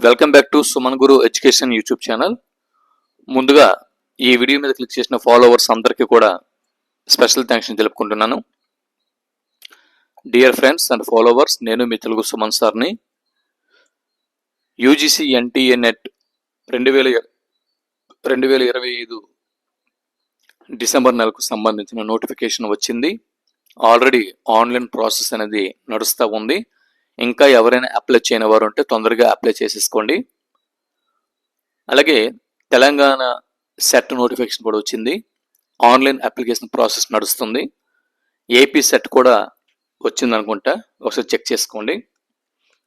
Welcome back to Suman Guru education YouTube channel ముందుగా ఈ video మీద క్లిక్ చేసిన ఫాలోవర్స్ అందరికీ కూడా స్పెషల్ థ్యాంక్స్ తెలుపుకుంటున్నాను. డియర్ ఫ్రెండ్స్ అండ్ ఫాలోవర్స్ నేను మీ తెలుగు సుమన్ సార్ని. యూజీసీ ఎన్టీఏ నెట్ రెండు వేల రెండు వేల ఇరవై ఐదు డిసెంబర్ నెలకు సంబంధించిన నోటిఫికేషన్ వచ్చింది. ఆల్రెడీ ఆన్లైన్ ప్రాసెస్ అనేది నడుస్తూ ఉంది. ఇంకా ఎవరైనా అప్లై చేయని వారు ఉంటే తొందరగా అప్లై చేసేసుకోండి. అలాగే తెలంగాణ సెట్ నోటిఫికేషన్ కూడా వచ్చింది. ఆన్లైన్ అప్లికేషన్ ప్రాసెస్ నడుస్తుంది. ఏపీ సెట్ కూడా వచ్చింది అనుకుంటా ఒకసారి చెక్ చేసుకోండి.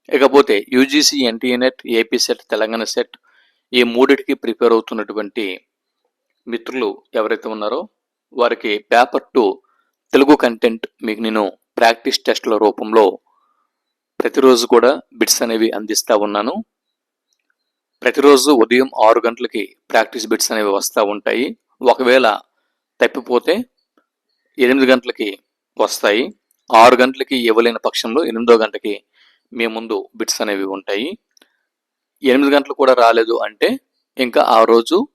ఇకపోతే UGC NTA net AP set Telangana set ఈ మూడిటికి ప్రిపేర్ అవుతున్నటువంటి మిత్రులు ఎవరైతే ఉన్నారో వారికి పేపర్ టు తెలుగు కంటెంట్ మీకు నేను ప్రాక్టీస్ టెస్ట్ల రూపంలో ప్రతిరోజు కూడా బిట్స్ అనేవి అందిస్తూ ఉన్నాను. ప్రతిరోజు ఉదయం ఆరు గంటలకి ప్రాక్టీస్ బిట్స్ అనేవి వస్తూ ఉంటాయి. ఒకవేళ తప్పిపోతే ఎనిమిది గంటలకి వస్తాయి. ఆరు గంటలకి ఇవ్వలేని పక్షంలో ఎనిమిదో గంటకి మీ ముందు బిట్స్ అనేవి ఉంటాయి. ఎనిమిది గంటలు కూడా రాలేదు అంటే ఇంకా ఆ రోజు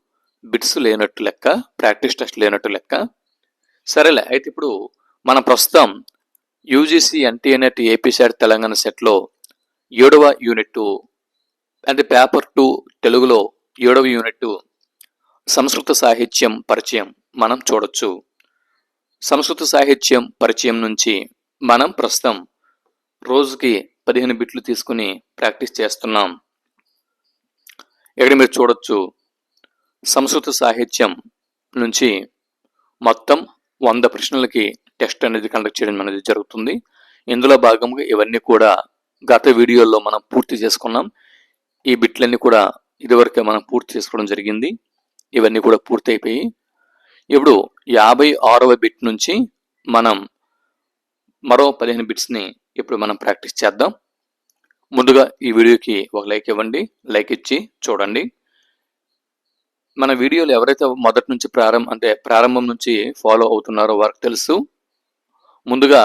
బిట్స్ లేనట్టు లెక్క ప్రాక్టీస్ టెస్ట్ లేనట్టు లెక్క. సరేలే అయితే ఇప్పుడు మనం ప్రస్తుతం UGC NTA net AP set Telangana సెట్లో ఏడవ యూనిట్ అంటే పేపర్ టూ తెలుగులో ఏడవ యూనిట్ సంస్కృత సాహిత్యం పరిచయం మనం చూడొచ్చు. సంస్కృత సాహిత్యం పరిచయం నుంచి మనం ప్రస్తుతం రోజుకి పదిహేను బిట్లు తీసుకుని ప్రాక్టీస్ చేస్తున్నాం. ఇక్కడ మీరు చూడొచ్చు సంస్కృత సాహిత్యం నుంచి మొత్తం వంద ప్రశ్నలకి టెస్ట్ అనేది కండక్ట్ చేయడం అనేది జరుగుతుంది. ఇందులో భాగంగా ఇవన్నీ కూడా గత వీడియోల్లో మనం పూర్తి చేసుకున్నాం. ఈ బిట్లన్నీ కూడా ఇదివరకే మనం పూర్తి చేసుకోవడం జరిగింది. ఇవన్నీ కూడా పూర్తి అయిపోయి ఇప్పుడు యాభై ఆరవ బిట్ నుంచి మనం మరో పదిహేను బిట్స్ని ఇప్పుడు మనం ప్రాక్టీస్ చేద్దాం. ముందుగా ఈ వీడియోకి ఒక లైక్ ఇవ్వండి. లైక్ ఇచ్చి చూడండి. మన వీడియోలు ఎవరైతే మొదటి నుంచి ప్రారంభం అంటే ప్రారంభం నుంచి ఫాలో అవుతున్నారో వారికి తెలుసు. ముందుగా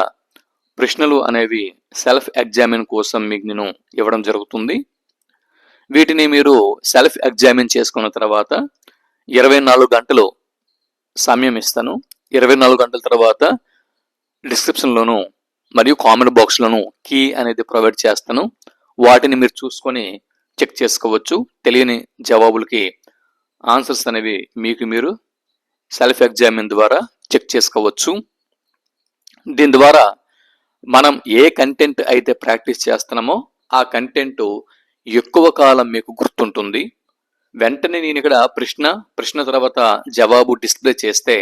ప్రశ్నలు అనేవి సెల్ఫ్ ఎగ్జామిన్ కోసం మీకు నేను ఇవ్వడం జరుగుతుంది. వీటిని మీరు సెల్ఫ్ ఎగ్జామిన్ చేసుకున్న తర్వాత ఇరవై నాలుగు గంటలు సమయం ఇస్తాను. ఇరవై నాలుగు గంటల తర్వాత డిస్క్రిప్షన్లోను మరియు కామెంట్ బాక్స్లోను కీ అనేది ప్రొవైడ్ చేస్తాను. వాటిని మీరు చూసుకొని చెక్ చేసుకోవచ్చు. తెలియని జవాబులకి ఆన్సర్స్ అనేవి మీకు మీరు సెల్ఫ్ ఎగ్జామిన్ ద్వారా చెక్ చేసుకోవచ్చు. దీని ద్వారా మనం ఏ కంటెంట్ అయితే ప్రాక్టీస్ చేస్తున్నామో ఆ కంటెంట్ ఎక్కువ కాలం మీకు గుర్తుంటుంది. వెంటనే నేను ఇక్కడ ప్రశ్న ప్రశ్న తర్వాత జవాబు డిస్ప్లే చేస్తే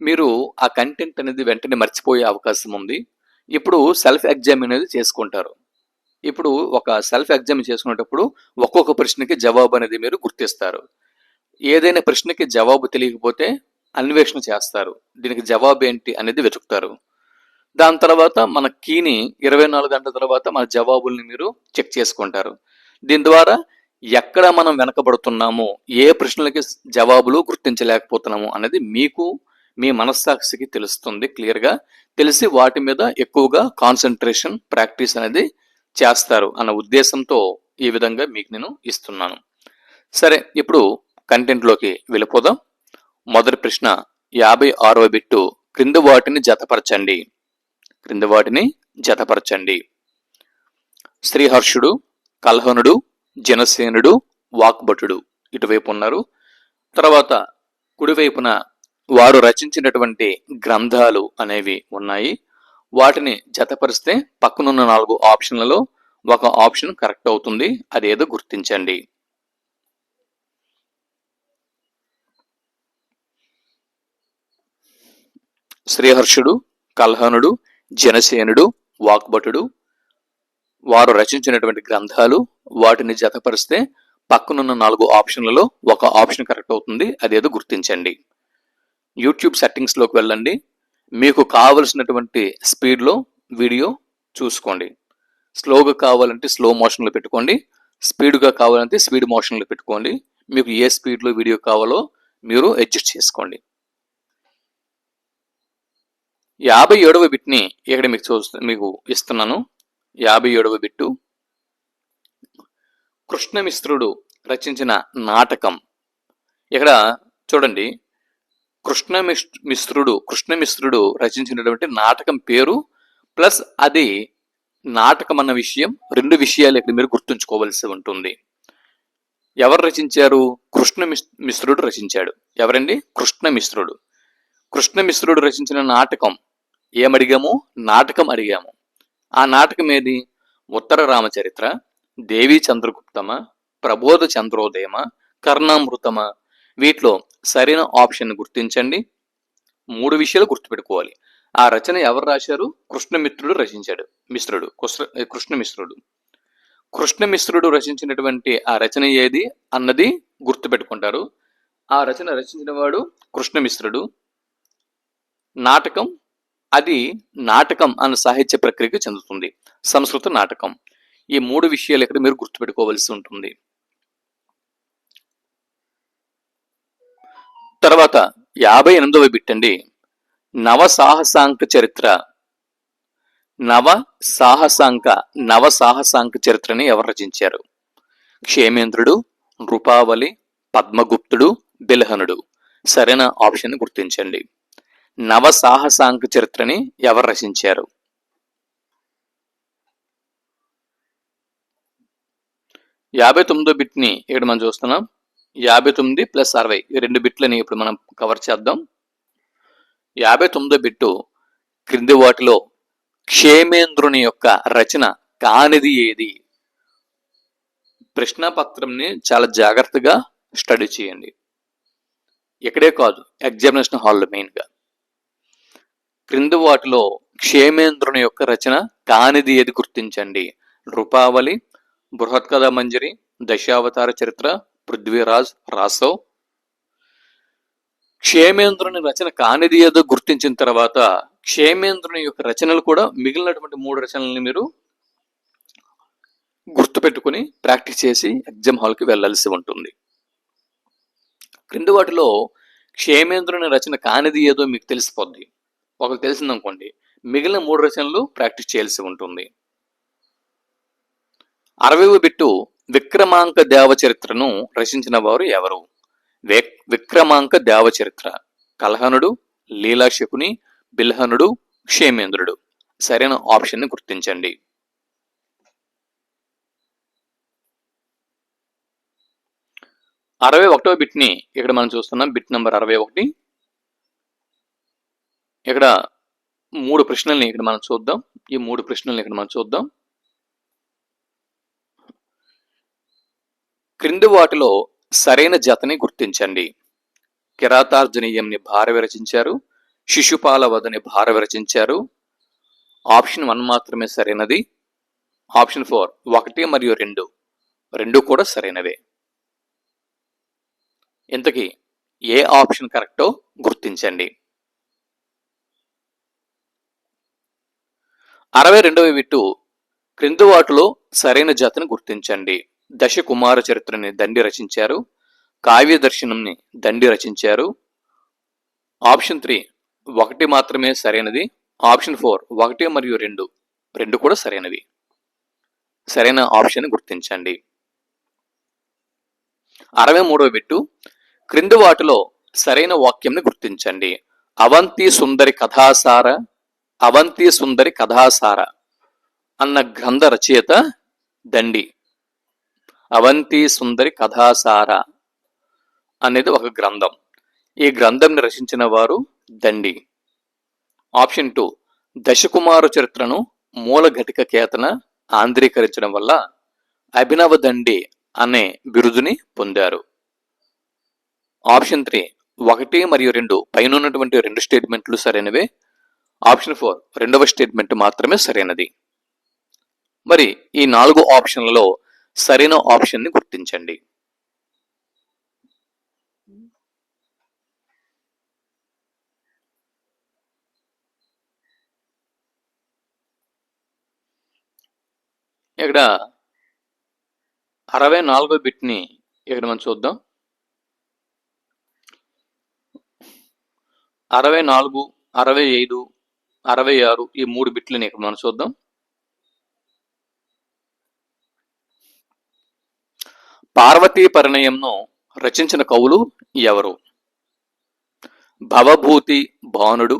మీరు ఆ కంటెంట్ అనేది వెంటనే మర్చిపోయే అవకాశం ఉంది. ఇప్పుడు సెల్ఫ్ ఎగ్జామ్ అనేది చేసుకుంటారు. ఇప్పుడు ఒక సెల్ఫ్ ఎగ్జామ్ చేసుకునేటప్పుడు ఒక్కొక్క ప్రశ్నకి జవాబు అనేది మీరు గుర్తిస్తారు. ఏదైనా ప్రశ్నకి జవాబు తెలియకపోతే అన్వేషణ చేస్తారు. దీనికి జవాబు ఏంటి అనేది వెతుకుతారు. దాని తర్వాత మన కీని ఇరవై నాలుగు గంటల తర్వాత మన జవాబుల్ని మీరు చెక్ చేసుకుంటారు. దీని ద్వారా ఎక్కడ మనం వెనకబడుతున్నామో ఏ ప్రశ్నలకి జవాబులు గుర్తించలేకపోతున్నాము అనేది మీకు మీ మనస్సాక్షికి తెలుస్తుంది క్లియర్గా. తెలిసి వాటి మీద ఎక్కువగా కాన్సన్ట్రేషన్ ప్రాక్టీస్ అనేది చేస్తారు అన్న ఉద్దేశంతో ఈ విధంగా మీకు నేను ఇస్తున్నాను. సరే ఇప్పుడు కంటెంట్లోకి వెళ్ళిపోదాం. మొదటి ప్రశ్న యాభై ఆరవ బిట్టు క్రింద వాటిని జతపరచండి. క్రింద వాటిని జతపరచండి. శ్రీహర్షుడు కల్హనుడు జనసేనుడు వాక్భటుడు ఇటువైపు ఉన్నారు. తర్వాత కుడివైపున వారు రచించినటువంటి గ్రంథాలు అనేవి ఉన్నాయి. వాటిని జతపరిస్తే పక్కనున్న నాలుగు ఆప్షన్లలో ఒక ఆప్షన్ కరెక్ట్ అవుతుంది. అదేదో గుర్తించండి. శ్రీహర్షుడు కల్హనుడు జనసేనుడు వాక్భటుడు వారు రచించినటువంటి గ్రంథాలు వాటిని జతపరిస్తే పక్కనున్న నాలుగు ఆప్షన్లలో ఒక ఆప్షన్ కరెక్ట్ అవుతుంది. అదేదో గుర్తించండి. యూట్యూబ్ సెట్టింగ్స్లోకి వెళ్ళండి. మీకు కావలసినటువంటి స్పీడ్లో వీడియో చూసుకోండి. స్లోగా కావాలంటే స్లో మోషన్లో పెట్టుకోండి. స్పీడ్గా కావాలంటే స్పీడ్ మోషన్లో పెట్టుకోండి. మీకు ఏ స్పీడ్లో వీడియో కావాలో మీరు అడ్జస్ట్ చేసుకోండి. యాభై ఏడవ బిట్ని ఇక్కడ మీకు చూ మీకు ఇస్తున్నాను. యాభై ఏడవ బిట్టు. కృష్ణమిశ్రుడు రచించిన నాటకం. ఇక్కడ చూడండి. కృష్ణ మిశ్రుడు కృష్ణమిశ్రుడు రచించినటువంటి నాటకం పేరు ప్లస్ అది నాటకం అన్న విషయం రెండు విషయాలు ఇక్కడ మీరు గుర్తుంచుకోవలసి ఉంటుంది. ఎవరు రచించారు? కృష్ణ మిశ్రుడు రచించాడు. ఎవరండి? కృష్ణమిశ్రుడు. కృష్ణమిశ్రుడు రచించిన నాటకం ఏమడిగాము? నాటకం అడిగాము. ఆ నాటకం ఏది? ఉత్తర రామచరిత్ర దేవి చంద్రగుప్తమ ప్రబోధ చంద్రోదయమ కర్ణామృతమ. వీటిలో సరైన ఆప్షన్ గుర్తించండి. మూడు విషయాలు గుర్తుపెట్టుకోవాలి. ఆ రచన ఎవరు రాశారు? కృష్ణమిత్రుడు రచించాడు. మిశ్రుడు. కృష్ణమిశ్రుడు. కృష్ణమిశ్రుడు రచించినటువంటి ఆ రచన ఏది? అన్నది గుర్తుపెట్టుకుంటారు. ఆ రచన రచించిన వాడు కృష్ణమిశ్రుడు. నాటకం అది నాటకం అన్న సాహిత్య ప్రక్రియకు చెందుతుంది. సంస్కృత నాటకం. ఈ మూడు విషయాలు ఇక్కడ మీరు గుర్తుపెట్టుకోవలసి ఉంటుంది. తర్వాత యాభై ఎనిమిదవ బిట్టండి నవ సాహసాంక చరిత్ర. నవ సాహసాంక నవ సాహసాంక చరిత్రని ఎవరు రచించారు? క్షేమేంద్రుడు రూపావళి పద్మగుప్తుడు బిల్హనుడు సరైన ఆప్షన్ గుర్తించండి. నవ సాహసాంక చరిత్రని ఎవరు రచించారు? యాభై తొమ్మిదో బిట్ని ఇక్కడ మనం చూస్తున్నాం. యాభై తొమ్మిది ప్లస్ అరవై ఈ రెండు బిట్లని ఇప్పుడు మనం కవర్ చేద్దాం. యాభై తొమ్మిదో బిట్టు క్రింది వాటిలో క్షేమేంద్రుని యొక్క రచన కానిది ఏది? ప్రశ్నపత్రంని చాలా జాగ్రత్తగా స్టడీ చేయండి. ఇక్కడే కాదు ఎగ్జామినేషన్ హాల్లో మెయిన్గా. క్రింది వాటిలో క్షేమేంద్రుని యొక్క రచన కానిది ఏది గుర్తించండి? రూపావళి బృహత్కథ మంజరి దశావతార చరిత్ర పృథ్వీరాజ్ రాసవ్. క్షేమేంద్రుని రచన కానిది ఏదో గుర్తించిన తర్వాత క్షేమేంద్రుని యొక్క రచనలు కూడా మిగిలినటువంటి మూడు రచనల్ని మీరు గుర్తుపెట్టుకుని ప్రాక్టీస్ చేసి ఎగ్జామ్ హాల్కి వెళ్ళాల్సి ఉంటుంది. క్రింది వాటిలో క్షేమేంద్రుని రచన కానిది ఏదో మీకు తెలిసిపోద్ది. ఒకరికి తెలిసిందనుకోండి మిగిలిన మూడు రచనలు ప్రాక్టీస్ చేయాల్సి ఉంటుంది. అరవై బిట్టు విక్రమాంక దేవచరిత్రను రచించిన వారు ఎవరు? విక్రమాంక దేవచరిత్ర కలహనుడు లీలాశకుని బిల్హనుడు క్షేమేంద్రుడు. సరైన ఆప్షన్ని గుర్తించండి. అరవై ఒకటో బిట్ని ఇక్కడ మనం చూస్తున్నాం. బిట్ నెంబర్ అరవై ఒకటి. ఇక్కడ మూడు ప్రశ్నల్ని ఇక్కడ మనం చూద్దాం. ఈ మూడు ప్రశ్నల్ని ఇక్కడ మనం చూద్దాం. క్రింది వాటిలో సరైన జతని గుర్తించండి. కిరాతార్జనీయంని భార విరచించారు. శిశుపాల వదని భార విరచించారు. ఆప్షన్ వన్ మాత్రమే సరైనది. ఆప్షన్ ఫోర్ ఒకటి మరియు రెండు. రెండు కూడా సరైనవే. ఇంతకీ ఏ ఆప్షన్ కరెక్టో గుర్తించండి. అరవై రెండవ విట్టు క్రింది వాటిలో సరైన జాతిని గుర్తించండి. దశ కుమార చరిత్రని దండి రచించారు. కావ్య దర్శనంని దండి రచించారు. ఆప్షన్ త్రీ ఒకటి మాత్రమే సరైనది. ఆప్షన్ ఫోర్ ఒకటి మరియు రెండు రెండు కూడా సరైనవి. సరైన ఆప్షన్ గుర్తించండి. అరవై మూడవ బిట్టు క్రింది వాటిలో సరైన వాక్యంని గుర్తించండి. అవంతి సుందరి కథాసార అవంతి సుందరి కథాసార అన్న గ్రంథ రచయిత దండి. అవంతి సుందరి కథాసార అనేది ఒక గ్రంథం. ఈ గ్రంథంని రచించిన వారు దండి. ఆప్షన్ టూ దశకుమారు చరిత్రను మూల ఘటిక కేతన ఆంధ్రీకరించడం వల్ల అభినవ దండి అనే బిరుదుని పొందారు. ఆప్షన్ త్రీ ఒకటి మరియు రెండు పైన ఉన్నటువంటి రెండు స్టేట్మెంట్లు సరైనవే. ఆప్షన్ ఫోర్ రెండవ స్టేట్మెంట్ మాత్రమే సరైనది. మరి ఈ నాలుగు ఆప్షన్లలో సరైన ఆప్షన్ని గుర్తించండి. ఇక్కడ అరవై నాలుగో బిట్ని ఇక్కడ మనం చూద్దాం. అరవై నాలుగు అరవై ఐదు అరవై ఆరు ఈ మూడు బిట్లని ఇక్కడ మనం చూద్దాం. పార్వతీ పరిణయంను రచించిన కవులు ఎవరు? Bhavabhuti Bhanudu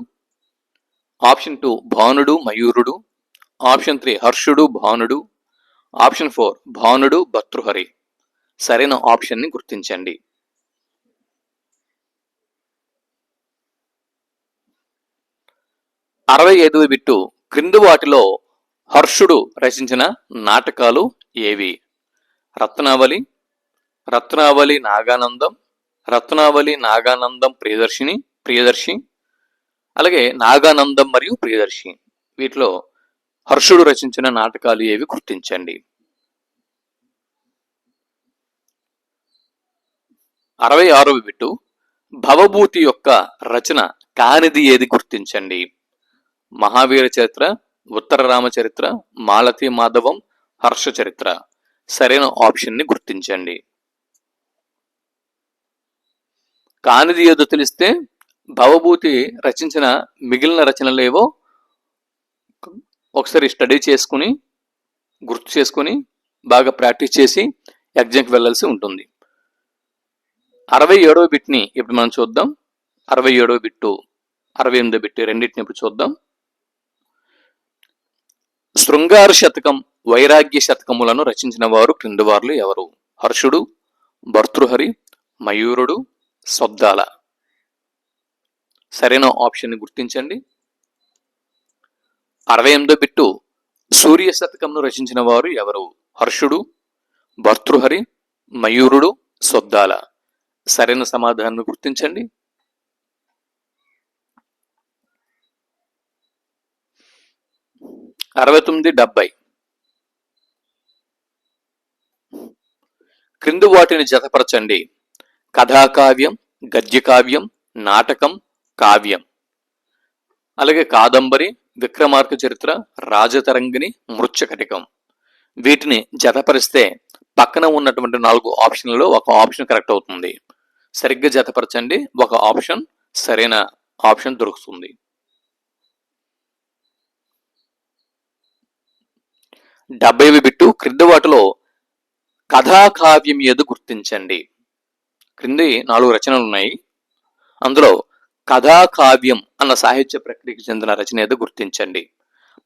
option two Bhanudu Mayurudu option three Harshudu Bhanudu option four Bhanudu Bhartrihari సరైన ఆప్షన్ని గుర్తించండి. అరవై ఐదవ బిట్టు క్రింది వాటిలో హర్షుడు రచించిన నాటకాలు ఏవి? రత్నావళి రత్నావళి నాగానందం రత్నావళి నాగానందం ప్రియదర్శిని ప్రియదర్శి అలాగే నాగానందం మరియు ప్రియదర్శి. వీటిలో హర్షుడు రచించిన నాటకాలు ఏవి గుర్తించండి. అరవై ఆరవ బిట్టు భవభూతి యొక్క రచన కానిది ఏది గుర్తించండి? మహావీర చరిత్ర ఉత్తర రామచరిత్ర మాలతి మాధవం హర్ష చరిత్ర. సరైన ఆప్షన్ని గుర్తించండి. కానిది ఏదో తెలిస్తే భవభూతి రచించిన మిగిలిన రచనలు ఏవో ఒకసారి స్టడీ చేసుకుని గుర్తు చేసుకుని బాగా ప్రాక్టీస్ చేసి ఎగ్జామ్కి వెళ్ళాల్సి ఉంటుంది. అరవై ఏడవ బిట్ని ఇప్పుడు మనం చూద్దాం. అరవై ఏడవ బిట్టు అరవై ఎనిమిదో బిట్టు రెండింటిని ఇప్పుడు చూద్దాం. శృంగార శతకం వైరాగ్య శతకములను రచించిన వారు క్రింది వారులు ఎవరు? హర్షుడు భర్తృహరి మయూరుడు సొద్దాల సరైన ఆప్షన్ని గుర్తించండి. అరవై ఎనిమిదో బిట్టు సూర్య శతకంను రచించిన వారు ఎవరు? హర్షుడు భర్తృహరి మయూరుడు సొద్దాల సరైన సమాధానాన్ని గుర్తించండి. అరవై తొమ్మిది డెబ్బై క్రింది వాటిని జతపరచండి. కథాకావ్యం గద్యకావ్యం నాటకం కావ్యం. అలాగే కాదంబరి విక్రమార్క చరిత్ర రాజతరంగిణి మృత్యకటికం. వీటిని జతపరిస్తే పక్కన ఉన్నటువంటి నాలుగు ఆప్షన్లలో ఒక ఆప్షన్ కరెక్ట్ అవుతుంది. సరిగ్గా జతపరచండి ఒక ఆప్షన్ సరైన ఆప్షన్ దొరుకుతుంది. డెబ్బై బిట్టు క్రింది వాటిలో కథాకావ్యం ఏదో గుర్తించండి. క్రింది నాలుగు రచనలు ఉన్నాయి. అందులో కథాకావ్యం అన్న సాహిత్య ప్రక్రియకి చెందిన రచన ఏదో గుర్తించండి.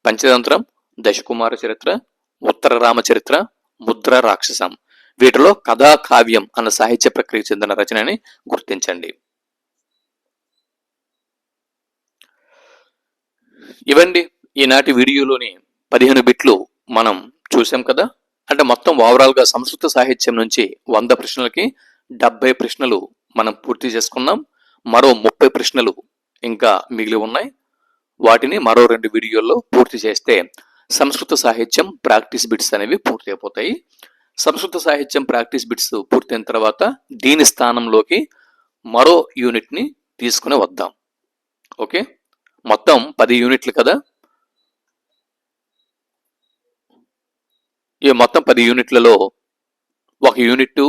పంచతంత్రం దశకుమార చరిత్ర ఉత్తర రామ చరిత్ర ముద్ర రాక్షసం. వీటిలో కథాకావ్యం అన్న సాహిత్య ప్రక్రియకి చెందిన రచనని గుర్తించండి. ఇవండి ఈనాటి వీడియోలోని పదిహేను బిట్లు మనం చూసాం కదా? అంటే మొత్తం ఓవరాల్గా సంస్కృత సాహిత్యం నుంచి వంద ప్రశ్నలకి డెబ్బై ప్రశ్నలు మనం పూర్తి చేసుకున్నాం. మరో ముప్పై ప్రశ్నలు ఇంకా మిగిలి ఉన్నాయి. వాటిని మరో రెండు వీడియోల్లో పూర్తి చేస్తే సంస్కృత సాహిత్యం ప్రాక్టీస్ బిట్స్ అనేవి పూర్తి అయిపోతాయి. సంస్కృత సాహిత్యం ప్రాక్టీస్ బిట్స్ పూర్తయిన తర్వాత దీని స్థానంలోకి మరో యూనిట్ని తీసుకుని వద్దాం. ఓకే? మొత్తం పది యూనిట్లు కదా? ఈ మొత్తం పది యూనిట్లలో ఒక యూనిట్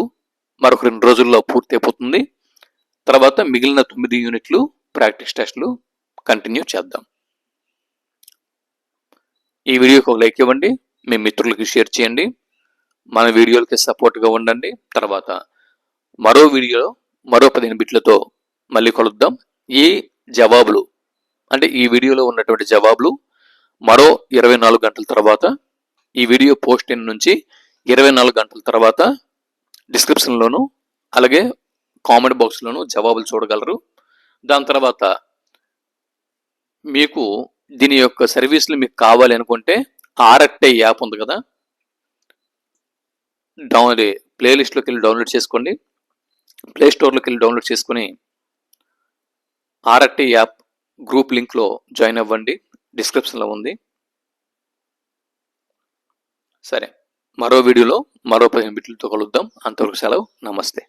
మరొక రెండు రోజుల్లో పూర్తయిపోతుంది తర్వాత మిగిలిన తొమ్మిది యూనిట్లు ప్రాక్టీస్ టెస్ట్లు కంటిన్యూ చేద్దాం. ఈ వీడియోకి ఒక లైక్ ఇవ్వండి మీ మిత్రులకి షేర్ చేయండి మన వీడియోలకి సపోర్ట్గా ఉండండి. తర్వాత మరో వీడియోలో మరో పదిహేను బిట్లతో మళ్ళీ కలుద్దాం. ఈ జవాబులు అంటే ఈ వీడియోలో ఉన్నటువంటి జవాబులు మరో ఇరవై నాలుగు గంటల తర్వాత ఈ వీడియో పోస్టింగ్ నుంచి ఇరవై నాలుగు గంటల తర్వాత డిస్క్రిప్షన్లోను అలాగే కామెంట్ బాక్స్లోను జవాబులు చూడగలరు. దాని తర్వాత మీకు దీని యొక్క సర్వీసులు మీకు కావాలి అనుకుంటే ఆర్ఎక్టై యాప్ ఉంది కదా. డౌన్ ప్లేలిస్ట్లోకి వెళ్ళి డౌన్లోడ్ చేసుకోండి. ప్లే స్టోర్లోకి వెళ్ళి డౌన్లోడ్ చేసుకుని ఆర్ఎక్టై యాప్ గ్రూప్ లింక్లో జాయిన్ అవ్వండి. డిస్క్రిప్షన్లో ఉంది. సరే. మరో వీడియోలో మరో పదిహేను బిట్లతో కలుద్దాం. అంతవరకు సెలవు. నమస్తే.